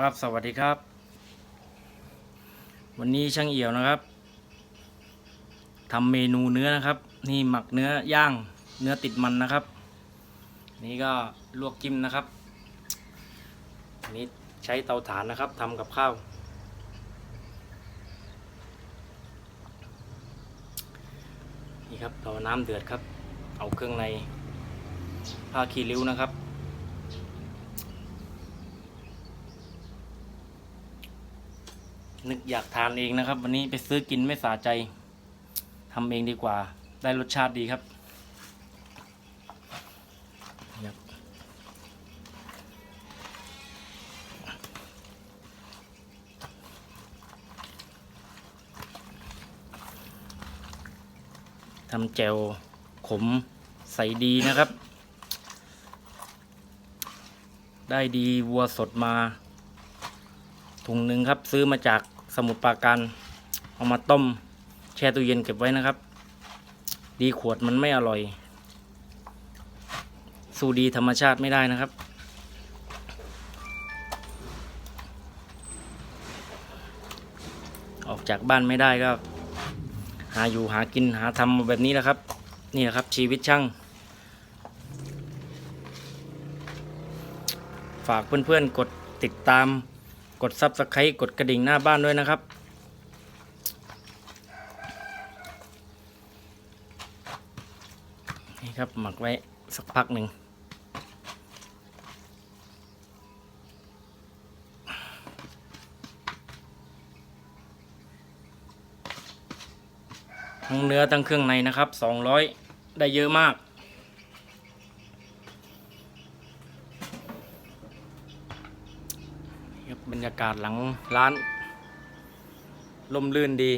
ครับสวัสดีครับ วันนี้ช่างเอี่ยวนะครับทำเมนูเนื้อนะครับ นี่หมักเนื้อย่างเนื้อติดมันนะครับ นี่ก็ลวกจิ้มนะครับนี้ใช้เตาถ่านนะครับทำกับข้าว นี่ครับเราน้ำเดือดครับ เอาเครื่องในผ้าคีริ้วนะครับ นึกอยากทานเองนะครับ วันนี้ไปซื้อกินไม่สาใจทำเองดีกว่า ได้รสชาติดีครับนี่ครับทำแจวขมใส่ดีนะครับ ได้ดีวัวสดมาถุงหนึ่งครับซื้อมาจาก สมุทรปราการเอามาต้ม แช่ตู้เย็นเก็บไว้นะครับ ดีขวดมันไม่อร่อย สู้ดีธรรมชาติไม่ได้นะครับ ออกจากบ้านไม่ได้ก็ หาอยู่หากินหาทำแบบนี้แหละครับ นี่แหละครับชีวิตช่างฝากเพื่อนๆกดติดตาม กดซับสไครต์กดกระดิ่งหน้าบ้านด้วยนะครับ นี่ครับหมักไว้สักพักหนึ่งทั้งเนื้อทั้งเครื่องในนะครับ 200 ได้เยอะมาก นี่ค รับรรยากาศหลังร้านลมลื่นดี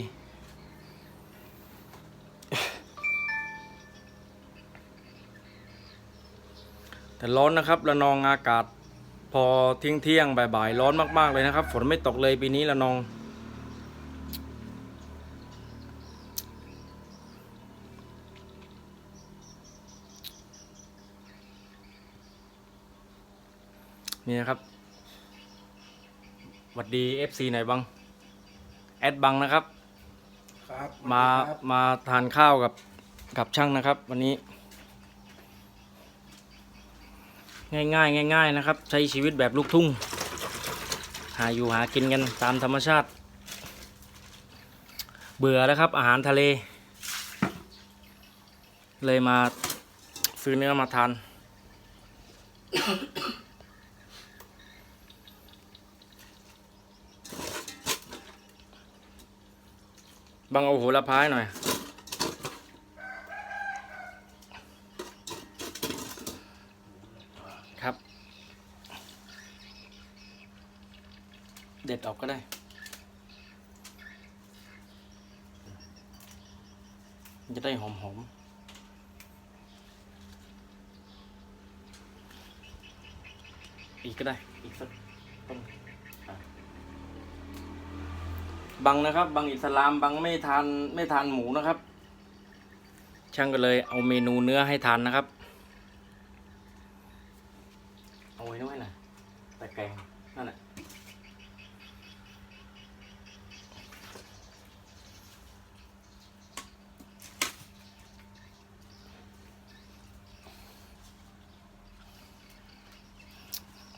แต่ร้อนนะครับระนองอากาศ พอเที่ยงเที่ยงๆบ่ายๆร้อนมาก ๆ เลยนะครับ ฝนไม่ตกเลยปีนี้ระนอง นี่นะครับ หวัดดี FC หน่อยบัง แอดบังนะครับ ครับมามาทานข้าวกับกับช่างนะครับ วันนี้ ง่ายๆง่ายๆนะครับ ใช้ชีวิตแบบลูกทุ่ง หาอยู่หากินกันตามธรรมชาติ เบื่อแล้วครับ อาหารทะเล เลยมาซื้อเนื้อมาทาน บังเอาโหระพายหน่อย ครับ เด็ดออกก็ได้ จะได้หอมหอมอีกก็ได้ อีกสักต้น อะบังนะครับบังอิสลามบังไม่ทานไม่ทานหมูนะครับ ช่างก็เลยเอาเมนูเนื้อให้ทานนะครับ เอาไว้น้อยหน่อยตะแกรงนั่นแหละ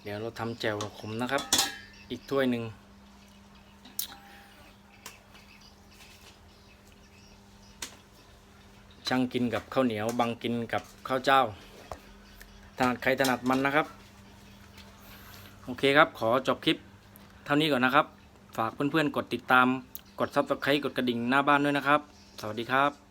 เดี๋ยวเราทำแจ่วขมนะครับ อีกถ้วยหนึ่ง ช่างกินกับข้าวเหนียวบังกินกับข้าวเจ้า ถนัดใครถนัดมันนะครับ โอเคครับ ขอจบคลิปเท่านี้ก่อนนะครับ ฝากเพื่อนๆกดติดตาม กดซับสไครต์กดกระดิ่งหน้าบ้านด้วยนะครับ สวัสดีครับ